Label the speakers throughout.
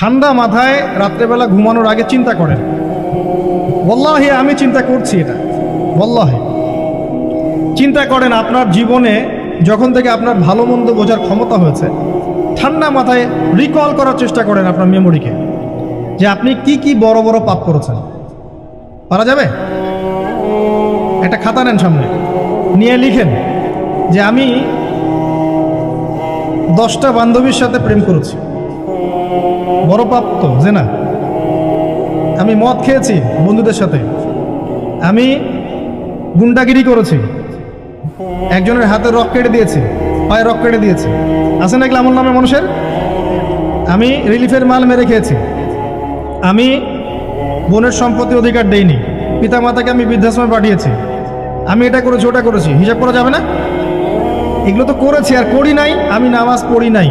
Speaker 1: ঠান্ডা মাথায় রাত্রেবেলা ঘুমানোর আগে চিন্তা করেন। বল্লাহে আমি চিন্তা করছি এটা। বল্লাহে চিন্তা করেন আপনার জীবনে যখন থেকে আপনার ভালো মন্দ বোঝার ক্ষমতা হয়েছে, ঠান্ডা মাথায় রিকল করার চেষ্টা করেন আপনার মেমোরিকে যে আপনি কি কি বড় বড় পাপ করেছেন। পারা যাবে? একটা খাতা নেন সামনে। নিয়ে লিখেন যে আমি দশটা বান্ধবীর সাথে প্রেম করেছি। বড় পাপ তো, যে না? আমি মদ খেয়েছি বন্ধুদের সাথে। আমি গুন্ডাগিরি করেছি। একজনের হাতে রক কেটে দিয়েছি, পায়ে রক কেটে দিয়েছি। আছে নাকি আমল নামে মানুষের? আমি রিলিফের মাল মেরে খেয়েছি। আমি বোনের সম্পত্তি অধিকার দেইনি। পিতা মাতাকে আমি বৃদ্ধাশ্রমে পাঠিয়েছি। আমি এটা করেছি, ওটা করেছি। হিসাব করা যাবে না? এগুলো তো করেছি, আর করি নাই, আমি নামাজ পড়ি নাই।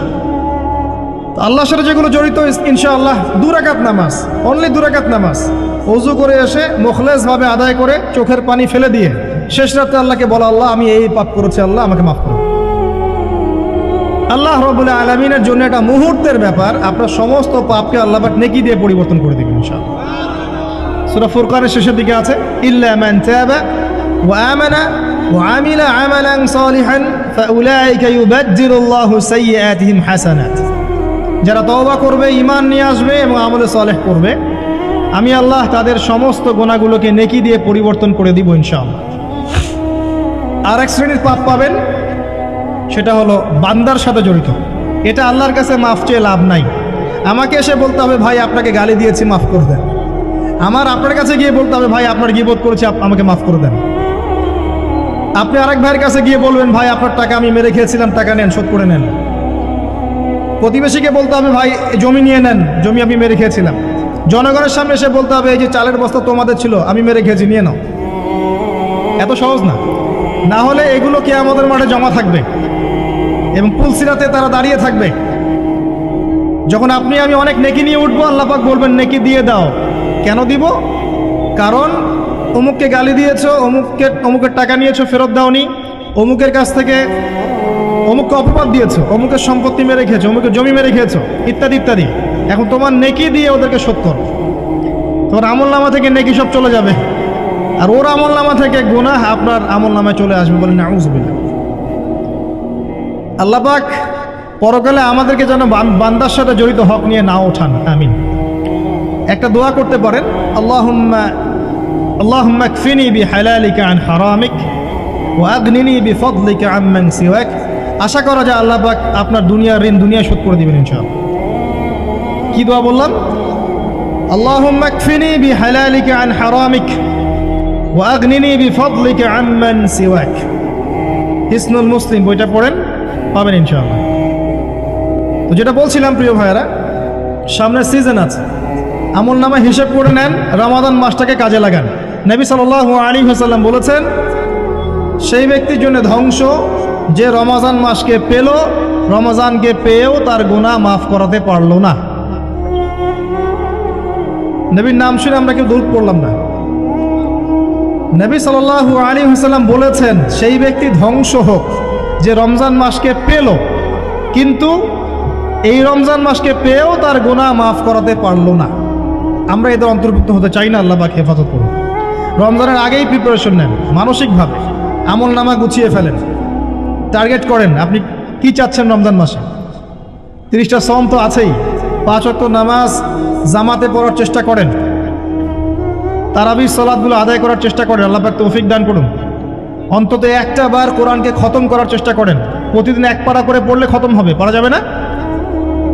Speaker 1: আল্লাহর সাথে যেগুলো জড়িত, ইনশাআল্লাহ দুরাকাত নামাজ অনলি দুরাকাত নামাজ। অজু করে এসে মুখলেসভাবে আদায় করে চোখের পানি ফেলে দিয়ে শেষ রাতে আল্লাহকে বলা, আল্লাহ, আমি এই পাপ করেছি, আল্লাহ আমাকে মাফ করুন আল্লাহ রবুল্লাহ আলমিনের জন্য একটা মুহূর্তের ব্যাপার, আপনার সমস্ত পাপকে আল্লাহ পাক নেকি দিয়ে পরিবর্তন করে দেবেন, ইনশাআল্লাহ। সূরা ফুরকানের শেষের দিকে আছে, ইল্লা মান তাবা ওয়া আমানা ওয়া আমিলা আমালান সালিহান, ফাউলাইকা ইউবাদদিলুল্লাহু সাইয়্যাতিহিম হাসানাত। যারা তওবা করবে, ঈমান নিয়ে আসবে এবং আমলে সালেহ করবে, আমি আল্লাহ তাদের সমস্ত গোনাগুলোকে নেকি দিয়ে পরিবর্তন করে দিব ইনশাআল্লাহ। আর এক শ্রেণির পাপ পাবেন, সেটা হলো বান্দার সাথে জড়িত। এটা আল্লাহর কাছে মাফ চেয়ে লাভ নাই। আমাকে এসে বলতে হবে, ভাই, আপনাকে গালি দিয়েছি, মাফ করে দেন। আমার আপনার কাছে গিয়ে বলতে হবে, ভাই, আপনার গিবোধ করেছি আমাকে মাফ করে দেন। আপনি আরেক ভাইয়ের কাছে গিয়ে বলবেন, ভাই, আপনার টাকা আমি মেরে খেয়েছিলাম, টাকা নেন, শোধ করে নেন। প্রতিবেশীকে বলতে হবে, ভাই, জমি নিয়ে নেন, জমি আমি মেরে খেয়েছিলাম। জনগণের সামনে এসে বলতে হবে, এই যে চালের বস্তা তোমাদের ছিল, আমি মেরে খেয়েছি, নিয়ে নাও। এত সহজ না। না হলে এগুলো কে আমাদের মাঠে জমা থাকবে এবং পুলসিরাতে তারা দাঁড়িয়ে থাকবে। যখন আপনি, আমি অনেক নেকি নিয়ে উঠবো আল্লাপাক বলবেন, নেকি দিয়ে দাও। কেন দিব? কারণ, অমুককে গালি দিয়েছ, অমুককে, অমুকের টাকা নিয়েছো, ফেরত দাওনি। অমুকের কাছ থেকে অমুককে অপবাদ দিয়েছ, অমুকের সম্পত্তি মেরে খেয়েছো, অমুকের জমি মেরে খেয়েছো, ইত্যাদি ইত্যাদি। এখন তোমার নেকি দিয়ে ওদেরকে শোধ করো। তোমার আমল নামা থেকে নেকি সব চলে যাবে। আর ওর আমল নামা থেকে গুনাহ আপনার আমল নামায় চলে আসবে বলে নাউজবিল্লাহ। আল্লাপাক পরকালে আমাদেরকে যেন বান- বান্দার সাথে জড়িত হক নিয়ে না ওঠান। আমিন। একটা দোয়া করতে পারেন, আল্লাহুম্মা আল্লাহুম্মা কফিনি বি হালালিকা আন হারামিক ওয়া আগনিনি বি ফাদলিকা আম্মান সিওয়াক। আশা করা যায় আল্লাহ পাক আপনার দুনিয়ার ঋণ দুনিয়া শোধ করে দিবেন ইনশাআল্লাহ। কি দোয়া বললাম? আল্লাহুম্মা কফিনি বি হালালিকা আন হারামিক ওয়া আগনিনি বি ফাদলিকা আম্মান সিওয়াক। হিসনুল মুসলিম, বইটা পড়েন, পাবেন ইনশাআল্লাহ। তো যেটা বলছিলাম, প্রিয় ভাইয়েরা, সামনের সিজন আছে। আমল নামা হিসেব করে নেন, রমাদান মাসটাকে কাজে লাগান। নবী সাল আলী হাসাল্লাম বলেছেন, সেই ব্যক্তির জন্য ধ্বংস যে রমাজান মাসকে পেল, রমজানকে পেয়েও তার গুনাহ মাফ করাতে পারল না। নবীর নাম শুনে আমরা কেউ দূর পড়লাম না। নবী সাল্লাল্লাহু আলী হাসাল্লাম বলেছেন, সেই ব্যক্তি ধ্বংস হোক, যে রমজান মাসকে পেল, কিন্তু এই রমজান মাসকে পেয়েও তার গুনাহ মাফ করাতে পারল না। আমরা এদের অন্তর্ভুক্ত হতে চাই না, আল্লাহ পাক হেফাজত করুন। রমজানের আগেই প্রিপারেশন নেন, মানসিকভাবে আমল নামা গুছিয়ে ফেলেন। টার্গেট করেন, আপনি কি চাচ্ছেন রমজান মাসে? তিরিশটা সম তো আছেই। পাঁচ অক্ট নামাজ জামাতে পড়ার চেষ্টা করেন। তারাবি সলাদগুলো আদায় করার চেষ্টা করেন, আল্লাহ তৌফিক দান করুন। অন্তত একটা বার কোরআনকে খতম করার চেষ্টা করেন। প্রতিদিন এক পাড়া করে পড়লে খতম হবে, পারা যাবে না?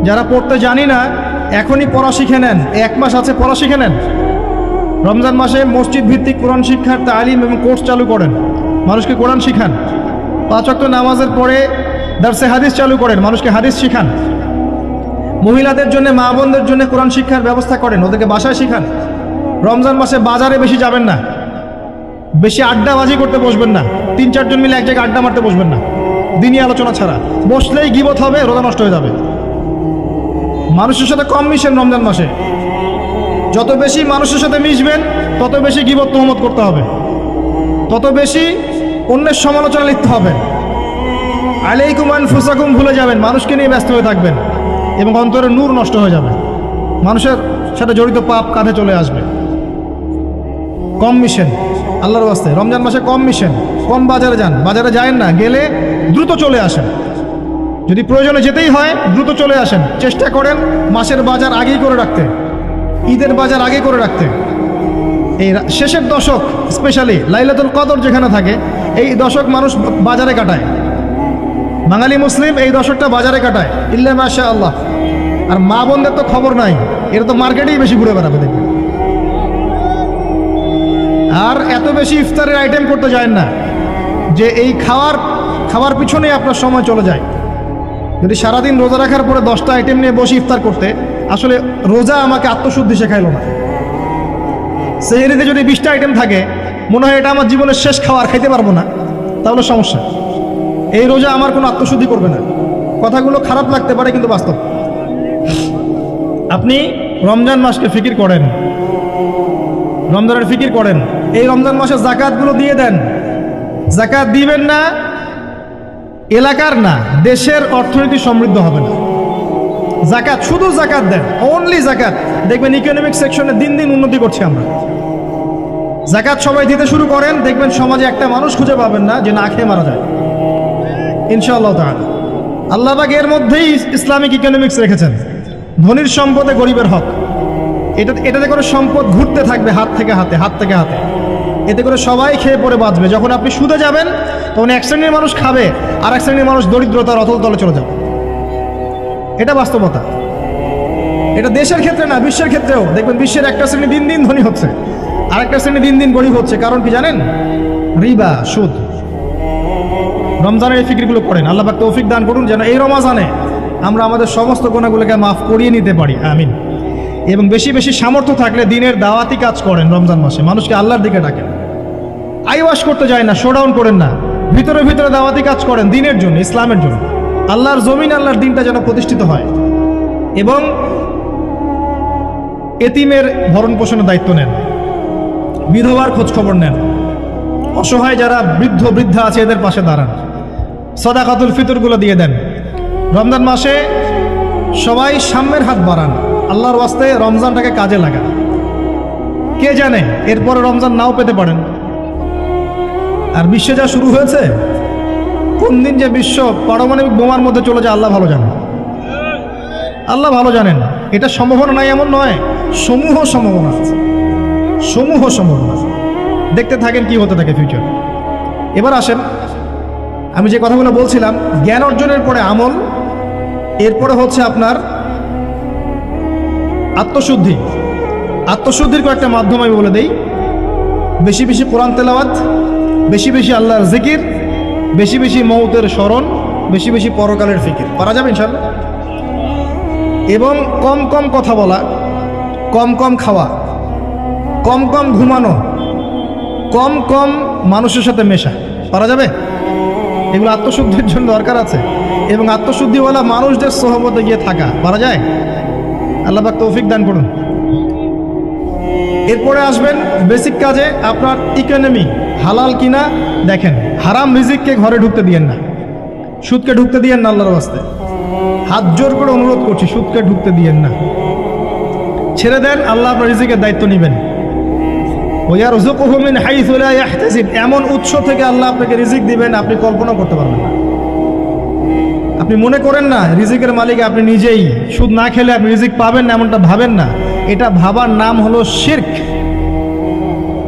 Speaker 1: যারা পড়তে জানি না, এখনই পড়া শিখে নেন। এক মাস আছে, পড়া শিখে নেন। রমজান মাসে মসজিদ ভিত্তিক কোরআন শিক্ষার তালিম এবং কোর্স চালু করেন। মানুষকে কোরআন শিখান। পাঁচ ওয়াক্ত নামাজের পরে দার্সে হাদিস চালু করেন। মানুষকে হাদিস শিখান। মহিলাদের জন্য, মা বোনদের জন্য কোরআন শিক্ষার ব্যবস্থা করেন। ওদেরকে বাসায় শিখান। রমজান মাসে বাজারে বেশি যাবেন না। বেশি আড্ডাবাজি করতে বসবেন না। তিন, চারজন মিলে এক জায়গায় আড্ডা মারতে বসবেন না। দিনই আলোচনা ছাড়া। বসলেই গিবত হবে, রোজা নষ্ট হয়ে যাবে। মানুষের সাথে কম মিশেন রমজান মাসে। যত বেশি মানুষের সাথে মিশবেন, তত বেশি গিবত তহমত করতে হবে। তত বেশি অন্যের সমালোচনা লিখতে হবে। আলাইকুম ফুসাকুম ভুলে যাবেন, মানুষকে নিয়ে ব্যস্ত হয়ে থাকবেন এবং অন্তরের নূর নষ্ট হয়ে যাবে। মানুষের সাথে জড়িত পাপ কাঁধে চলে আসবে। কম মিশেন, আল্লাহর বাস্তে রমজান মাসে কম মিশেন, কম বাজারে যান। বাজারে যায়েন না, গেলে দ্রুত চলে আসেন। যদি প্রয়োজনে যেতেই হয়, দ্রুত চলে আসেন। চেষ্টা করেন মাসের বাজার আগেই করে রাখতে। ঈদের বাজার আগে করে রাখতে। এই শেষের দশক, স্পেশালি লাইলাতুল কদর যেখানে থাকে এই দশক মানুষ বাজারে কাটায়। বাঙালি মুসলিম এই দশকটা বাজারে কাটায়। ইল্লা মাশা আল্লাহ আর মা বোনদের তো খবর নাই। এরা তো মার্কেটেই বেশি ঘুরে বেড়াবে, দেখবে। আর এত বেশি ইফতারের আইটেম করতে যায় না। যে এই খাওয়ার খাওয়ার পিছনেই আপনার সময় চলে যায়। যদি সারাদিন রোজা রাখার পরে দশটা আইটেম নিয়ে বসে ইফতার করতে, আসলে রোজা আমাকে আত্মশুদ্ধি শেখাইল না। সেহেরিতে যদি বিশটা আইটেম থাকে মনে হয় এটা আমার জীবনের শেষ খাওয়ার খাইতে পারব না। তাহলে সমস্যা। এই রোজা আমার কোনো আত্মশুদ্ধি করবে না। কথাগুলো খারাপ লাগতে পারে, কিন্তু বাস্তব। আপনি রমজান মাসকে ফিকির করেন। রমজানের ফিকির করেন। এই রমজান মাসে জাকাতগুলো দিয়ে দেন। জাকাত দিবেন না, এলাকার না, দেশের অর্থনীতি সমৃদ্ধ হবে না। জাকাত শুধু জাকাত দেন অনলি জাকাত দেখবেন ইকোনমিক সেকশনে দিন দিন উন্নতি করছি আমরা। জাকাত সবাই দিতে শুরু করেন, দেখবেন সমাজে একটা মানুষ খুঁজে পাবেন না যে না খেয়ে মারা যায়। ইনশাআল্লাহ তাআলা। আল্লাহবাগ এর মধ্যেই ইসলামিক ইকোনমিক্স রেখেছেন। ধনির সম্পদে গরিবের হক। এটা এটাতে করে সম্পদ ঘুরতে থাকবে হাত থেকে হাতে, হাত থেকে হাতে। এতে করে সবাই খেয়ে পরে বাঁচবে। যখন আপনি সুদে যাবেন, তখন এক শ্রেণির মানুষ খাবে, আর এক শ্রেণির মানুষ দরিদ্রতার অতল তলে চলে যাবে। এটা বাস্তবতা। এটা দেশের ক্ষেত্রে না, বিশ্বের ক্ষেত্রেও। দেখবেন বিশ্বের একটা শ্রেণি দিন দিন ধনী হচ্ছে। আর একটা শ্রেণি দিন দিন গরিব হচ্ছে, কারণ কি জানেন? রিবা, সুদ। রমজানের এই ফিকিরগুলো করেন আল্লাহ পাক তৌফিক দান করুন যেন এই রমাজানে আমরা আমাদের সমস্ত গোনাগুলোকে মাফ করিয়ে নিতে পারি। আমিন। এবং বেশি বেশি সামর্থ্য থাকলে দিনের দাওয়াতি কাজ করেন রমজান মাসে। মানুষকে আল্লাহর দিকে ডাকেন। আইওয়াশ করতে যায় না শোডাউন করেন না। ভিতরে ভিতরে দাওয়াতি কাজ করেন দিনের জন্য, ইসলামের জন্য। আল্লাহর জমিন, আল্লাহর দিনটা যেন প্রতিষ্ঠিত হয়। এবং এতিমের ভরণ পোষণের দায়িত্ব নেন। বিধবার খোঁজ খবর নেন। অসহায় যারা বৃদ্ধ বৃদ্ধা আছে, এদের পাশে দাঁড়ান। সদাকাতুল ফিতরগুলো দিয়ে দেন। রমজান মাসে সবাই সাম্যের হাত বাড়ান। আল্লাহর ওয়াস্তে রমজানটাকে কাজে লাগান। কে জানে, এরপরে রমজান নাও পেতে পারেন। আর বিশ্বে যা শুরু হয়েছে, কোন দিন যে বিশ্ব পারমাণবিক বোমার মধ্যে চলে যায়, আল্লাহ ভালো জানেন। আল্লাহ ভালো জানেন। এটা সম্ভাবনা নাই, এমন নয়। সমূহ সম্ভাবনা আছে। সমূহ আছে দেখতে থাকেন কি হতে থাকে ফিউচার এবার আসেন, আমি যে কথাগুলো বলছিলাম, জ্ঞান অর্জনের পরে আমল, এরপরে হচ্ছে আপনার আত্মশুদ্ধি। আত্মশুদ্ধির কয়েকটা মাধ্যম আমি বলে দেই। বেশি বেশি কোরআন তেলাওয়াত, বেশি বেশি আল্লাহর জিকির, বেশি বেশি মৌতের স্মরণ, বেশি বেশি পরকালের ফিকির। পারা যাবে ইনশাল্লাহ এবং কম কম কথা বলা, কম কম খাওয়া। কম কম ঘুমানো, কম কম মানুষের সাথে মেশা। পারা যাবে? এগুলো আত্মশুদ্ধির জন্য দরকার আছে। এবং আত্মশুদ্ধিওয়ালা মানুষদের সহমতে গিয়ে থাকা। পারা যায়? আল্লাহ পাক তৌফিক দান করুন। এরপরে আসবেন বেসিক কাজে আপনার ইকোনমি হালাল কিনা দেখেন। হারাম রিজিককে ঘরে ঢুকতে দিয়েন না। সুদকে ঢুকতে দিয়েন না আল্লাহর বাস্তে হাত জোর করে অনুরোধ করছি, সুদকে ঢুকতে দিয়েন না। ছেড়ে দেন, আল্লাহ আপনার রিজিকের দায়িত্ব নেবেন। জুকুহুমিন হাইসুলা ইয়াহতাসিব। এমন উৎস থেকে আল্লাহ আপনাকে রিজিক দিবেন, আপনি কল্পনা করতে পারবেন আপনি মনে করেন না, রিজিকের মালিক আপনি নিজেই। সুদ না খেলে আপনি রিজিক পাবেন না, এমনটা ভাবেন না। এটা ভাবার নাম হলো শির্ক।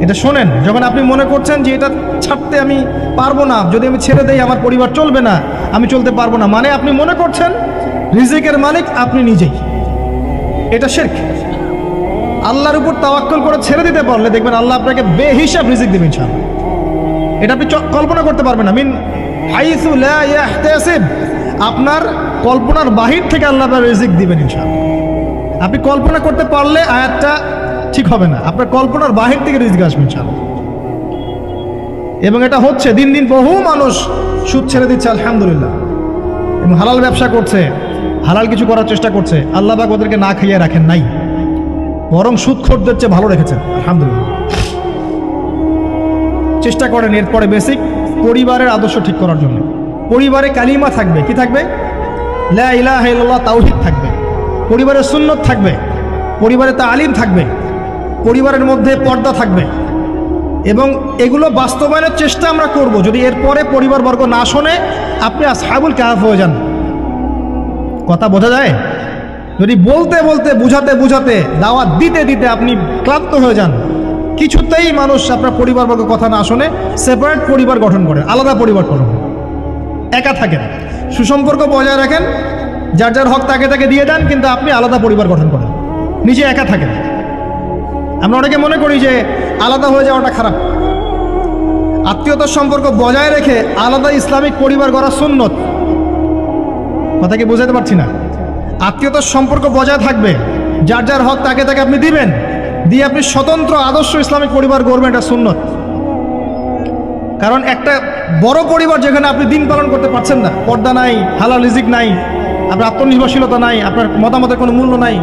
Speaker 1: এটা শোনেন, যখন আপনি মনে করছেন যে এটা ছাড়তে আমি পারব না, যদি আমি ছেড়ে দেই, আমার পরিবার চলবে না, আমি চলতে পারব না। মানে আপনি মনে করছেন, রিজিকের মালিক আপনি নিজেই। এটা শির্ক। আল্লাহর উপর তাওয়াক্কল করে ছেড়ে দিতে পারলে দেখবেন আল্লাহ আপনাকে বেহিসাব রিজিক দেবেন ইনশাআল্লাহ। এটা আপনি কল্পনা করতে পারবেন না। মিন আপনার কল্পনার বাহির থেকে আল্লাহ আপনার রিজিক দিবেন ইনশাআল্লাহ। আপনি কল্পনা করতে পারলে আয়াতটা ঠিক হবে না। আপনার কল্পনার বাহির থেকে রিজিক আসবে ইনশাআল্লাহ। এবং এটা হচ্ছে, দিন দিন বহু মানুষ সুদ ছেড়ে দিচ্ছে, আলহামদুলিল্লাহ। এবং হালাল ব্যবসা করছে, হালাল কিছু করার চেষ্টা করছে। আল্লাহ ওদেরকে না খাইয়ে রাখেন, নাই। বরং সুদখোরদের চেয়ে ভালো রেখেছেন। আলহামদুলিল্লাহ। চেষ্টা করেন এরপরে বেসিক পরিবারের আদর্শ ঠিক করার জন্য। পরিবারে কালিমা থাকবে, কি থাকবে? লা ইলাহা ইল্লাল্লাহ তাওহীদ থাকবে। পরিবারের সুন্নত থাকবে। পরিবারে তা আলিম থাকবে। পরিবারের মধ্যে পর্দা থাকবে। এবং এগুলো বাস্তবায়নের চেষ্টা আমরা করব। যদি এরপরে পরিবারবর্গ না শোনে, আপনি আসহাবুল কাহাফ হয়ে যান। কথা বোঝা যায়? যদি বলতে বলতে, বুঝাতে বুঝাতে দাওয়াত দিতে দিতে আপনি ক্লান্ত হয়ে যান, কিছুতেই মানুষ আপনার পরিবারবর্গ কথা না শোনে সেপারেট পরিবার গঠন করেন আলাদা পরিবার করেন। একা থাকেন। সুসম্পর্ক বজায় রাখেন, যার যার হক তাকে তাকে দিয়ে দেন, কিন্তু আপনি আলাদা পরিবার গঠন করেন। নিজে একা থাকেন। আমরা অনেকে মনে করি যে আলাদা হয়ে যাওয়াটা খারাপ। আত্মীয়তার সম্পর্ক বজায় রেখে আলাদা ইসলামিক পরিবার গড়া সুন্নত। কথা কি বোঝাতে পারছি না? আত্মীয়তার সম্পর্ক বজায় থাকবে। যার যার হক, তাকে তাকে আপনি দিবেন। দিয়ে আপনি স্বতন্ত্র আদর্শ ইসলামিক পরিবার গড়বেন, এটা সুন্নত। কারণ একটা বড় পরিবার যেখানে আপনি দিন পালন করতে পারছেন না, পর্দা নাই, হালাল রিজিক নাই, আপনার আত্মনির্ভরশীলতা নাই, আপনার মতামতের কোনো মূল্য নাই,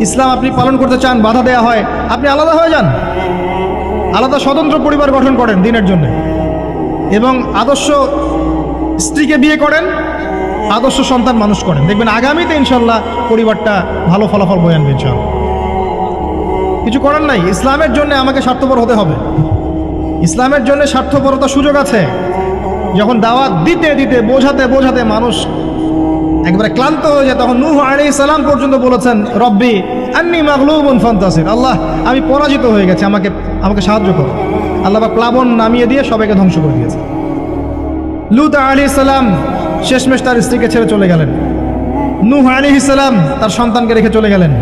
Speaker 1: ইসলাম আপনি পালন করতে চান, বাধা দেওয়া হয়, আপনি আলাদা হয়ে যান। আলাদা স্বতন্ত্র পরিবার গঠন করেন দিনের জন্য। এবং আদর্শ স্ত্রীকে বিয়ে করেন আদর্শ সন্তান মানুষ করেন। দেখবেন আগামীতে ইনশাল্লাহ পরিবারটা ভালো ফলাফল বয়ে আনবে কিছু করার নাই। ইসলামের জন্য আমাকে স্বার্থপর হতে হবে। ইসলামের জন্য স্বার্থপরতার সুযোগ আছে। যখন দাওয়াত দিতে দিতে, বোঝাতে বোঝাতে মানুষ একবারে ক্লান্ত হয়ে যায়, তখন নূহ আলী সালাম পর্যন্ত বলেছেন, রব্বি আন্নি মাগলুবুন ফান্তাসির। আল্লাহ, আমি পরাজিত হয়ে গেছি, আমাকে আমাকে সাহায্য করো। আল্লাহ প্লাবন নামিয়ে দিয়ে সবাইকে ধ্বংস করে দিয়েছে। লুত আলী সালাম শেষমেশ তার স্ত্রীকে ছেড়ে চলে গেলেন। নূহ আলী সালাম তার সন্তানকে রেখে চলে গেলেন।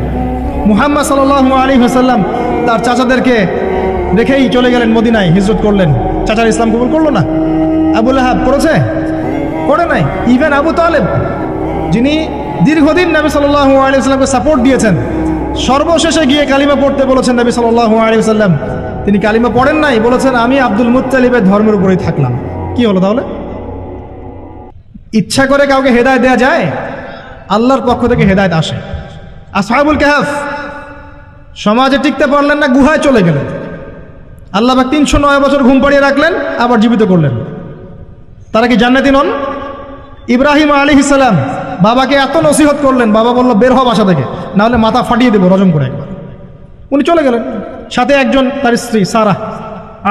Speaker 1: মুহাম্মদ সাল আলী হাসাল্লাম তার চাচাদেরকে রেখেই চলে গেলেন মদিনায় হিজরত করলেন। চাচার ইসলাম কবুল করল না? আবুল আহাব করেছে করে নাই? ইভেন আবু তালেব, যিনি দীর্ঘদিন নবী সাল্লাহু আলী সাল্লামকে সাপোর্ট দিয়েছেন, সর্বশেষে গিয়ে কালিমা পড়তে বলেছেন নবী সাল্লাহু আলী সাল্লাম তিনি কালিমা পড়েন নাই, বলেছেন, আমি আব্দুল মুত্তালিবের ধর্মের উপরেই থাকলাম। কি হলো তাহলে? ইচ্ছা করে কাউকে হেদায়ত দেওয়া যায়? আল্লাহর পক্ষ থেকে হেদায়ত আসে। আসহাবুল কাহাফ, সমাজে টিকতে পারলেন না, গুহায় চলে গেলেন। আল্লাহ পাক তিনশো নয় বছর ঘুম পাড়িয়ে রাখলেন, আবার জীবিত করলেন। তারা কি জান্নাতি নন? ইব্রাহিম আলী ইসালাম বাবাকে এত নসিহত করলেন, বাবা বলল, বের হওয়া বাসা থেকে, নাহলে মাথা ফাটিয়ে দেবো রজম করে একবার। উনি চলে গেলেন। সাথে একজন তার স্ত্রী সারা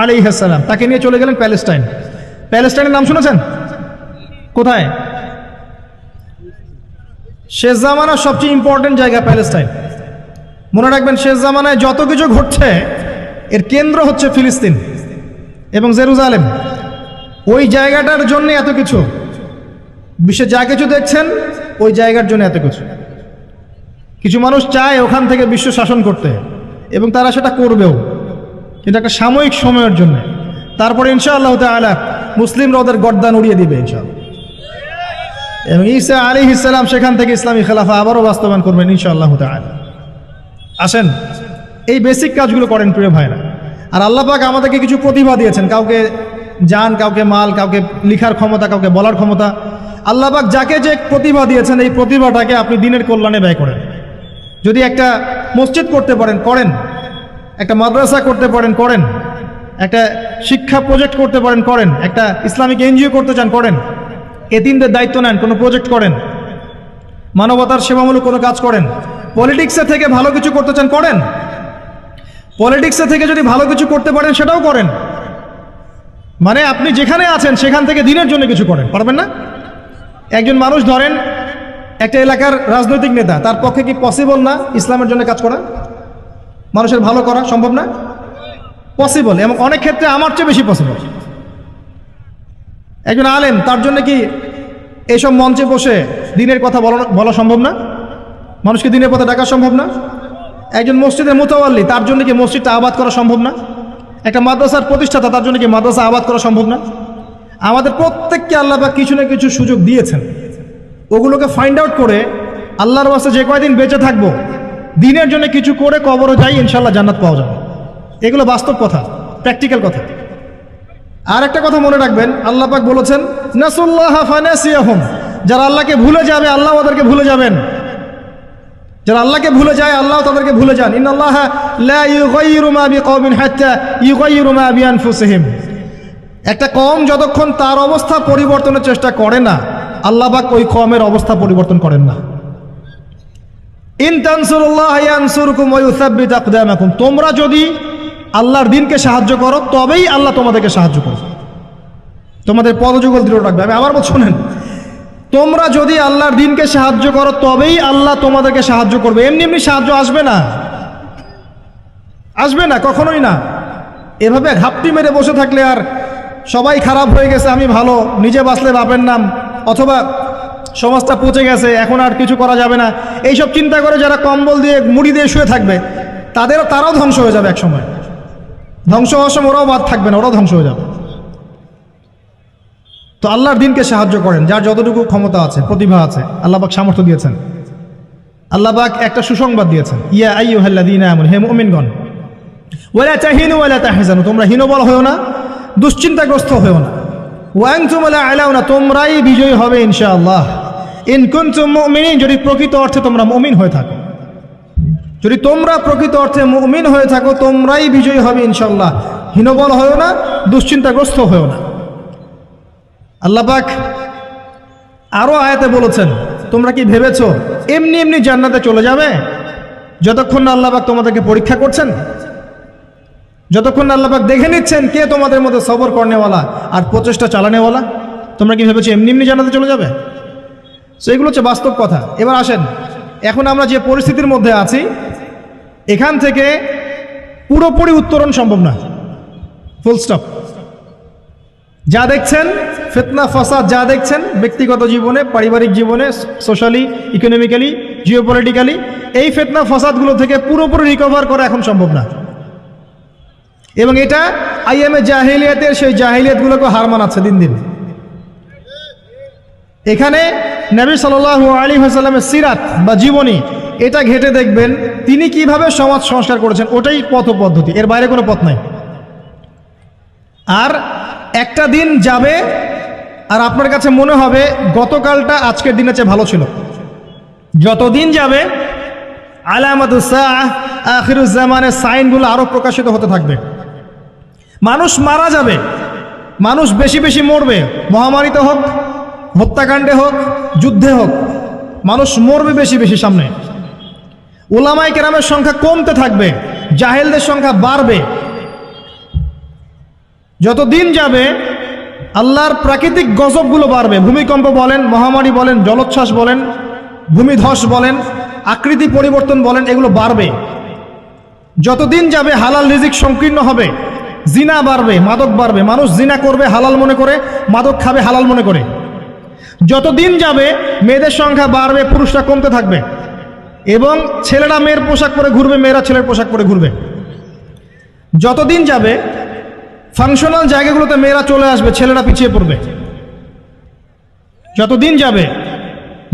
Speaker 1: আলী ইসালাম তাকে নিয়ে চলে গেলেন প্যালেস্টাইন। প্যালেস্টাইনের নাম শুনেছেন? কোথায়? শেষ জামানার সবচেয়ে ইম্পর্টেন্ট জায়গা প্যালেস্টাইন। মনে রাখবেন, শেষ জামানায় যত কিছু ঘটছে, এর কেন্দ্র হচ্ছে ফিলিস্তিন এবং জেরুজালেম। ওই জায়গাটার জন্য এত কিছু। বিশ্বে যা কিছু দেখছেন, ওই জায়গার জন্য এত কিছু। কিছু মানুষ চায় ওখান থেকে বিশ্ব শাসন করতে এবং তারা সেটা করবেও। কিন্তু একটা সাময়িক সময়ের জন্য। তারপরে ইনশাআল্লাহ তালা মুসলিমরা ওদের গর্দান উড়িয়ে দিবে ইনশাআল্লাহ। এবং ঈসা আলী ইসলাম সেখান থেকে ইসলামী খেলাফা আবারও বাস্তবায়ন করবেন ইনশাআল্লাহ তালা আসেন, এই বেসিক কাজগুলো করেন প্রিয় ভাইরা। আর আল্লাহ পাক আমাদেরকে কিছু প্রতিভা দিয়েছেন, কাউকে জান, কাউকে মাল, কাউকে লিখার ক্ষমতা, কাউকে বলার ক্ষমতা। আল্লাহ পাক যাকে যে প্রতিভা দিয়েছেন, এই প্রতিভাটাকে আপনি দিনের কল্যাণে ব্যয় করেন। যদি একটা মসজিদ করতে পারেন, করেন। একটা মাদ্রাসা করতে পারেন, করেন। একটা শিক্ষা প্রজেক্ট করতে পারেন, করেন। একটা ইসলামিক এনজিও করতে চান, করেন। এতিমদের দায়িত্ব নেন, কোনো প্রজেক্ট করেন। মানবতার সেবামূলক কোনো কাজ করেন। পলিটিক্সে থেকে ভালো কিছু করতে চান, করেন। পলিটিক্সে থেকে যদি ভালো কিছু করতে পারেন, সেটাও করেন। মানে আপনি যেখানে আছেন, সেখান থেকে দিনের জন্য কিছু করেন, পারবেন না? একজন মানুষ ধরেন, একটা এলাকার রাজনৈতিক নেতা, তার পক্ষে কি পসিবল না ইসলামের জন্য কাজ করা? মানুষের ভালো করা সম্ভব না? পসিবল এবং অনেক ক্ষেত্রে আমার চেয়ে বেশি পসিবল একজন আলেম, তার জন্য কি এইসব মঞ্চে বসে দিনের কথা বলা সম্ভব না? মানুষকে দিনের পথে ডাকা সম্ভব না? একজন মসজিদের মোতাওয়াল্লি, তার জন্য কি মসজিদটা আবাদ করা সম্ভব না? একটা মাদ্রাসার প্রতিষ্ঠাতা, তার জন্য কি মাদ্রাসা আবাদ করা সম্ভব না? আমাদের প্রত্যেককে আল্লাহ বা কিছু না কিছু সুযোগ দিয়েছেন। ওগুলোকে ফাইন্ড আউট করে আল্লাহর বাস্তে যে কয়দিন বেঁচে থাকব, দিনের জন্য কিছু করে কবরও যাই ইনশাল্লাহ জান্নাত পাওয়া যাবে। এগুলো বাস্তব কথা প্র্যাকটিক্যাল কথা। আর একটা কথা মনে রাখবেন, আল্লাহ পাক বলেছেন, নাসুল্লাহ ফানাসিয়াহুম। যারা আল্লাহকে ভুলে যাবে, আল্লাহ ওদেরকে ভুলে যাবেন। যারা আল্লাহকে ভুলে যায়, আল্লাহ তাদেরকে ভুলে যান। ইন্নাল্লাহ লা ইউগাইয়িরু মা বিকওমিন হাত্তা ইউগাইয়িরু মা বিআনফুসিহিম। একটা কম যতক্ষণ তার অবস্থা পরিবর্তনের চেষ্টা করে না, আল্লাহ পাক ওই কমের অবস্থা পরিবর্তন করেন না। ইন তানসুরুল্লাহ তোমরা যদি আল্লাহর দিনকে সাহায্য করো, তবেই আল্লাহ তোমাদেরকে সাহায্য করবে। তোমাদের পদযুগল দৃঢ় রাখবে। আমি আবার শোনেন, তোমরা যদি আল্লাহর দিনকে সাহায্য করো, তবেই আল্লাহ তোমাদেরকে সাহায্য করবে। এমনি এমনি সাহায্য আসবে না। আসবে না, কখনোই না। এভাবে ঘাপটি মেরে বসে থাকলে আর সবাই খারাপ হয়ে গেছে, আমি ভালো। নিজে বাঁচলে বাপের নাম। অথবা সমাজটা পচে গেছে, এখন আর কিছু করা যাবে না। এইসব চিন্তা করে যারা কম্বল দিয়ে, মুড়ি দিয়ে শুয়ে থাকবে তাদের তারাও ধ্বংস হয়ে যাবে একসময়। ধ্বংস হওয়ার সময় ওরাও বাদ থাকবে না, ওরাও ধ্বংস হয়ে যাবে। তো আল্লাহর দিনকে সাহায্য করেন, যার যতটুকু ক্ষমতা আছে, প্রতিভা আছে আল্লাহবাক সামর্থ্য দিয়েছেন। আল্লাহবাক একটা সুসংবাদ দিয়েছেন, ইয়া আইয়ুহাল্লাযীনা আমানু, হে মুমিনগণ, ওয়ালা তাহিনু ওয়ালা তাহজানু, তোমরা হীনবল হয়েও না, দুশ্চিন্তাগ্রস্ত হয়েও না। ওয়াংতুম লা আলাউনা, তোমরাই বিজয়ী হবে ইনশাআল্লাহ। ইন কুনতুম মুমিনিন, যদি প্রকৃত অর্থে তোমরা মমিন হয়ে থাকো। যদি তোমরা প্রকৃত অর্থে মুমিন হয়ে থাকো, তোমরাই বিজয়ী হবে ইনশাল্লাহ হীনবল হয়েও না, দুশ্চিন্তাগ্রস্ত হয়েও না। আল্লাহ পাক আরও আয়াতে বলেছেন, তোমরা কি ভেবেছো, এমনি এমনি জান্নাতে চলে যাবে? যতক্ষণ না আল্লাহ পাক তোমাদেরকে পরীক্ষা করছেন, যতক্ষণ না আল্লাহ পাক দেখে নিচ্ছেন কে তোমাদের মধ্যে সবর করনেওয়ালা আর প্রচেষ্টা চালানেওয়ালা, তোমরা কি ভেবেছো এমনি এমনি জান্নাতে চলে যাবে? সো এগুলো হচ্ছে বাস্তব কথা। এবার আসেন, এখন আমরা যে পরিস্থিতির মধ্যে আছি এখান থেকে পুরোপুরি উত্তরণ সম্ভব না। ফুল স্টপ যা দেখছেন, ফেতনা, ফাসাদ যা দেখছেন, ব্যক্তিগত জীবনে, পারিবারিক জীবনে সোশ্যালি ইকোনমিক্যালি জিওপলিটিক্যালি এই ফিতনা, ফাসাদগুলো থেকে পুরোপুরি রিকভার করা এখন সম্ভব না। এবং এটা আইএমএ জাহিলিয়াতের সেই জাহিলিয়াতগুলোকে হার মানাচ্ছে দিন দিন। এখানে নবী সাল আলী হাসাল্লামের সিরাত বা জীবনী এটা ঘেটে দেখবেন, তিনি কীভাবে সমাজ সংস্কার করেছেন, ওটাই পথ পদ্ধতি, এর বাইরে কোনো পথ নাই। আর একটা দিন যাবে, আর আপনার কাছে মনে হবে, গতকালটা আজকের দিনের চেয়ে ভালো ছিল। যতদিন যাবে আলামাতুসাহ আখিরুজ্জামানের সাইনগুলো আরও প্রকাশিত হতে থাকবে। মানুষ মারা যাবে, মানুষ বেশি বেশি মরবে, মহামারীতে হোক, হত্যাকাণ্ডে হোক, যুদ্ধে হোক, মানুষ মরবে বেশি বেশি সামনে। ওলামাই কেরামের সংখ্যা কমতে থাকবে, জাহেলদের সংখ্যা বাড়বে। যত দিন যাবে, আল্লাহর প্রাকৃতিক গজবগুলো বাড়বে। ভূমিকম্প বলেন, মহামারী বলেন, জলোচ্ছ্বাস বলেন, ভূমিধস বলেন, আকৃতি পরিবর্তন বলেন, এগুলো বাড়বে। যতদিন যাবে, হালাল রিজিক সংকীর্ণ হবে, জিনা বাড়বে, মাদক বাড়বে। মানুষ জিনা করবে, হালাল মনে করে, মাদক খাবে, হালাল মনে করে। যতদিন যাবে, মেয়েদের সংখ্যা বাড়বে, পুরুষরা কমতে থাকবে। এবং ছেলেরা মেয়ের পোশাক পরে ঘুরবে, মেয়েরা ছেলের পোশাক পরে ঘুরবে। যতদিন যাবে ফাংশনাল জায়গাগুলোতে মেয়েরা চলে আসবে, ছেলেরা পিছিয়ে পড়বে। যতদিন যাবে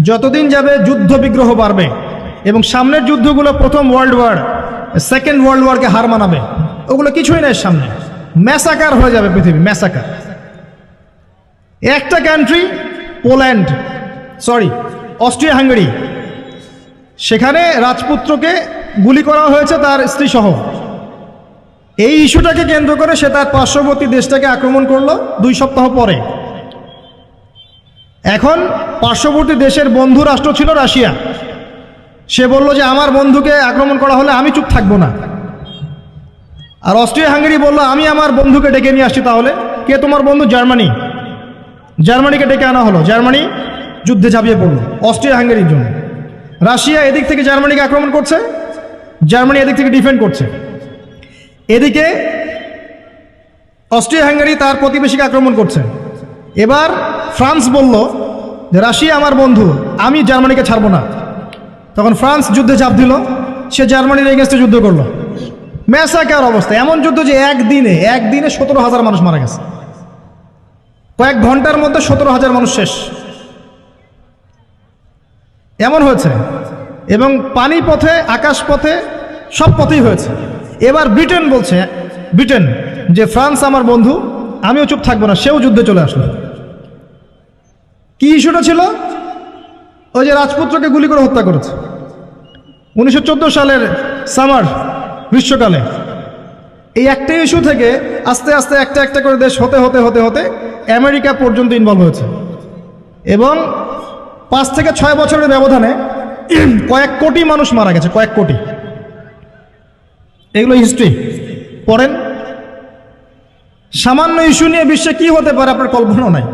Speaker 1: যতদিন যাবে যুদ্ধ বিগ্রহ বাড়বে এবং সামনের যুদ্ধগুলো প্রথম ওয়ার্ল্ড ওয়ার সেকেন্ড ওয়ার্ল্ড ওয়ারকে হার মানাবে। ওগুলো কিছুই নেই সামনে। ম্যাসাকার হয়ে যাবে পৃথিবী ম্যাসাকার একটা country Poland sorry Austria Hungary সেখানে রাজপুত্রকে গুলি করা হয়েছে তার স্ত্রী সহ এই ইস্যুটাকে কেন্দ্র করে সে তার পার্শ্ববর্তী দেশটাকে আক্রমণ করল দুই সপ্তাহ পরে। এখন পার্শ্ববর্তী দেশের বন্ধু রাষ্ট্র ছিল রাশিয়া। সে বলল যে, আমার বন্ধুকে আক্রমণ করা হলে আমি চুপ থাকব না। আর অস্ট্রিয়া হাঙ্গেরি বলল, আমি আমার বন্ধুকে ডেকে নিয়ে আসছি তাহলে। কে তোমার বন্ধু? জার্মানি। জার্মানিকে ডেকে আনা হলো। জার্মানি যুদ্ধে ঝাঁপিয়ে পড়ল অস্ট্রিয়া হাঙ্গেরির জন্য। রাশিয়া এদিক থেকে জার্মানিকে আক্রমণ করছে, জার্মানি এদিক থেকে ডিফেন্ড করছে। এদিকে অস্ট্রিয়া হাঙ্গারি তার প্রতিবেশীকে আক্রমণ করছে। এবার ফ্রান্স বলল যে, রাশিয়া আমার বন্ধু, আমি জার্মানিকে ছাড়বো না। তখন ফ্রান্স যুদ্ধে চাপ দিল, সে জার্মানির এগেনস্টে যুদ্ধ করল। ম্যাসাকার অবস্থা? এমন যুদ্ধ যে একদিনে একদিনে সতেরো হাজার মানুষ মারা গেছে। কয়েক ঘণ্টার মধ্যে সতেরো হাজার মানুষ শেষ। এমন হয়েছে। এবং পানি পথে আকাশ পথে সব পথেই হয়েছে। এবার ব্রিটেন বলছে, ব্রিটেন, যে ফ্রান্স আমার বন্ধু, আমিও চুপ থাকব না, সেও যুদ্ধে চলে আসলো। কি ইস্যুটা ছিল? ওই যে রাজপুত্রকে গুলি করে হত্যা করেছে। উনিশশো চোদ্দ সালের সামার গ্রীষ্মকালে। এই একটা ইস্যু থেকে আস্তে আস্তে একটা একটা করে দেশ হতে হতে হতে হতে আমেরিকা পর্যন্ত ইনভলভ হয়েছে। এবং পাঁচ থেকে ছয় বছরের ব্যবধানে কয়েক কোটি মানুষ মারা গেছে, কয়েক কোটি। এগুলো হিস্ট্রি পড়েন। সামান্য ইস্যু নিয়ে বিশ্বে কি হতে পারে আপনার কল্পনা নাই।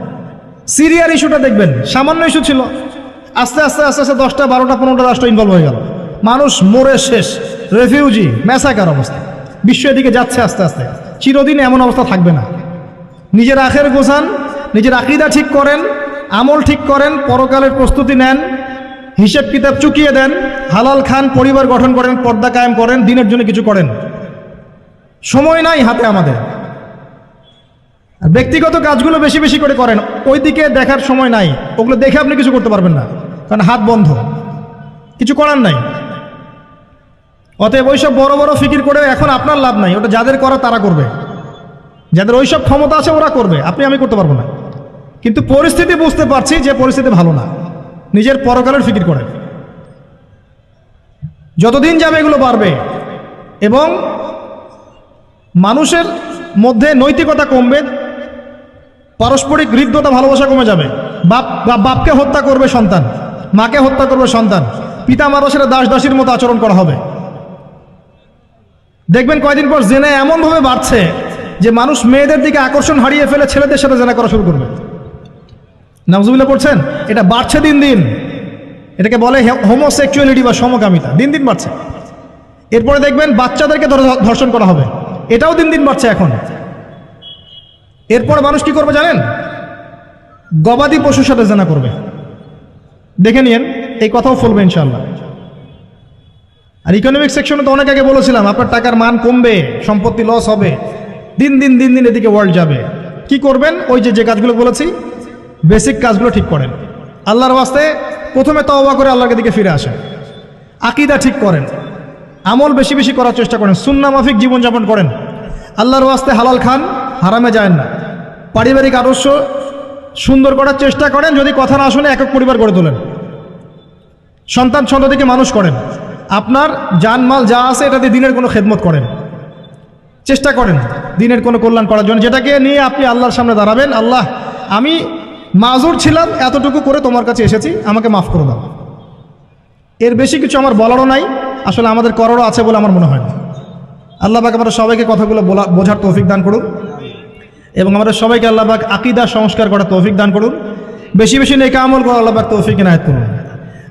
Speaker 1: সিরিয়ার ইস্যুটা দেখবেন, সামান্য ইস্যু ছিল। আস্তে আস্তে আস্তে আস্তে দশটা, বারোটা, পনেরোটা রাষ্ট্র ইনভলভ হয়ে গেল। মানুষ মরে শেষ রেফিউজি ম্যাসাকার অবস্থা। বিশ্ব এদিকে যাচ্ছে আস্তে আস্তে। চিরদিন এমন অবস্থা থাকবে না। নিজের আখের গোছান, নিজের আকিদা ঠিক করেন আমল ঠিক করেন, পরকালের প্রস্তুতি নেন, হিসেব কিতাব চুকিয়ে দেন, হালাল খান পরিবার গঠন করেন, পর্দা কায়েম করেন, দিনের জন্য কিছু করেন। সময় নাই হাতে আমাদের। ব্যক্তিগত কাজগুলো বেশি বেশি করে করেন ওই দিকে দেখার সময় নাই, ওগুলো দেখে আপনি কিছু করতে পারবেন না, কারণ হাত বন্ধ। কিছু করার নাই। অতএব ওইসব বড় বড় ফিকির করে এখন আপনার লাভ নাই, ওটা যাদের করা তারা করবে। যাদের ওইসব ক্ষমতা আছে ওরা করবে, আপনি আমি করতে পারব না। কিন্তু পরিস্থিতি বুঝতে পারছি যে পরিস্থিতি ভালো না। নিজের পরকালের ফিকির করেন। যতদিন যাবে এগুলো বাড়বে এবং মানুষের মধ্যে নৈতিকতা কমবে, পারস্পরিক হৃদ্যতা, ভালোবাসা কমে যাবে। বাপ বাপকে হত্যা করবে সন্তান, মাকে হত্যা করবে সন্তান পিতা মাতাসেরা দাস দাসীর মতো আচরণ করা হবে। দেখবেন কয়দিন পর জেনে এমনভাবে বাড়ছে যে মানুষ মেয়েদের দিকে আকর্ষণ হারিয়ে ফেলে ছেলেদের সাথে জেনা করা শুরু করবে। নামজুবিল্লা পড়ছেন? এটা বাড়ছে দিন দিন। এটাকে বলে হোমোসেক্সুয়ালিটি বা সমকামিতা। দিন দিন বাড়ছে। এরপরে দেখবেন বাচ্চাদেরকে ধর্ষণ করা হবে। এটাও দিন দিন বাড়ছে এখন। এরপর মানুষ কি করবে জানেন? গবাদি পশুর সাথে জেনা করবে। দেখে নিন এই কথাও ফলবে ইনশাল্লাহ আর ইকোনমিক সেকশনে তো অনেক আগে বলেছিলাম, আপনার টাকার মান কমবে, সম্পত্তি লস হবে। দিন দিন দিন দিন এদিকে ওয়ার্ল্ড যাবে। কি করবেন? ওই যে যে কাজগুলো বলেছি বেসিক কাজগুলো ঠিক করেন। আল্লাহর ওয়াস্তে প্রথমে তওবা করে আল্লাহর দিকে ফিরে আসেন। আকিদা ঠিক করেন। আমল বেশি বেশি করার চেষ্টা করেন। সুন্না মাফিক জীবনযাপন করেন। আল্লাহর ওয়াস্তে হালাল খান, হারামে যায় না। পারিবারিক আদর্শ সুন্দর করার চেষ্টা করেন, যদি কথা না শুনে একক পরিবার গড়ে তোলেন। সন্তান সন্ততিকে মানুষ করেন। আপনার জানমাল যা আছে, এটাতে দিনের কোনো খেদমত করেন। চেষ্টা করেন দিনের কোনো কল্যাণ করার জন্য। যেটাকে নিয়ে আপনি আল্লাহর সামনে দাঁড়াবেন, আল্লাহ, আমি মাজুর ছিলাম, এতটুকু করে তোমার কাছে এসেছি, আমাকে মাফ করে দাও। এর বেশি কিছু আমার বলারও নাই, আসলে আমাদের করারও আছে বলে আমার মনে হয় আল্লাহ পাক আমরা সবাইকে কথাগুলো বলা বোঝার তৌফিক দান করুন। এবং আমাদের সবাইকে আল্লাহ পাক আকিদা সংস্কার করার তৌফিক দান করুন। বেশি বেশি নেকা আমল করা আল্লাহ পাক তৌফিক এনায়ত করুন।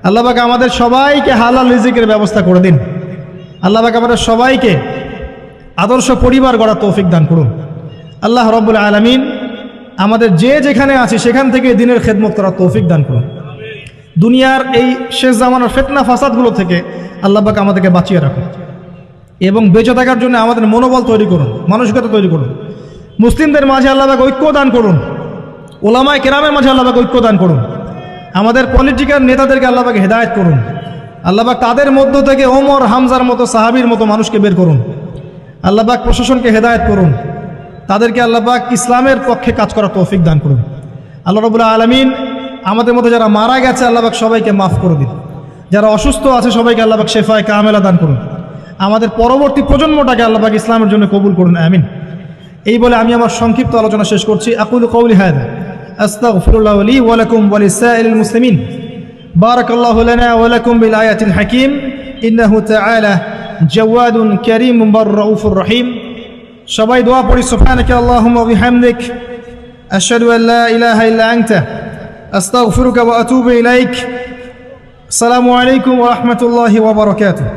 Speaker 1: আল্লাহ পাক আমাদের সবাইকে হালাল রিজিকের ব্যবস্থা করে দিন। আল্লাহ পাক আমাদের সবাইকে আদর্শ পরিবার গড়ার তৌফিক দান করুন। আল্লাহ রব্বুল আলমিন আমাদের যে যেখানে আছি, সেখান থেকে দিনের খেদমত করার তৌফিক দান করুন। দুনিয়ার এই শেষ জামানার ফেতনা ফাসাদগুলো থেকে আল্লাহ পাক আমাদেরকে বাঁচিয়ে রাখুন এবং বেঁচে থাকার জন্য আমাদের মনোবল তৈরি করুন, মানসিকতা তৈরি করুন। মুসলিমদের মাঝে আল্লাহ পাক ঐক্য দান করুন, ওলামায় কেরামের মাঝে আল্লাহ পাক ঐক্য দান করুন। আমাদের পলিটিক্যাল নেতাদেরকে আল্লাহ পাক হেদায়ত করুন। আল্লাহ পাক তাদের মধ্য থেকে ওমর, হামজার মতো সাহাবির মতো মানুষকে বের করুন। আল্লাহ পাক প্রশাসনকে হেদায়ত করুন। তাদেরকে আল্লাহ পাক ইসলামের পক্ষে কাজ করার তৌফিক দান করুন। আল্লাহ রবুল্লাহ আলমিন আমাদের মধ্যে যারা মারা গেছে, আল্লাহ পাক সবাইকে মাফ করে দিন। যারা অসুস্থ আছে, সবাইকে আল্লাহ পাক শেফায় কামেলা দান করুন। আমাদের পরবর্তী প্রজন্মটাকে আল্লাহ পাক ইসলামের জন্য কবুল করুন, আমিন। এই বলে আমি আমার সংক্ষিপ্ত আলোচনা শেষ করছি। আকুল কৌলি হায়দা আস্তাগফিরুল্লাহ লি ওয়া লাকুম ওয়া লিসাইরিল মুসলিমিন। বারাকাল্লাহু লানা ওয়া লাকুম বিল আয়াতিল হাকীম। ইন্নাহু তাআলা জাওয়াদুন কারীমুন বার রাউফুর রহিম। সবাই দোয়া পড়ি, সুবহানাকা আল্লাহুম্মা ওয়া বিহামদিক। আশহাদু আন লা ইলাহা ইল্লা আনতা। আস্তাগফিরুকা ওয়া আতুবু ইলাইক। আসসালামু আলাইকুম ওয়া রাহমাতুল্লাহি ওয়া বারাকাতুহু।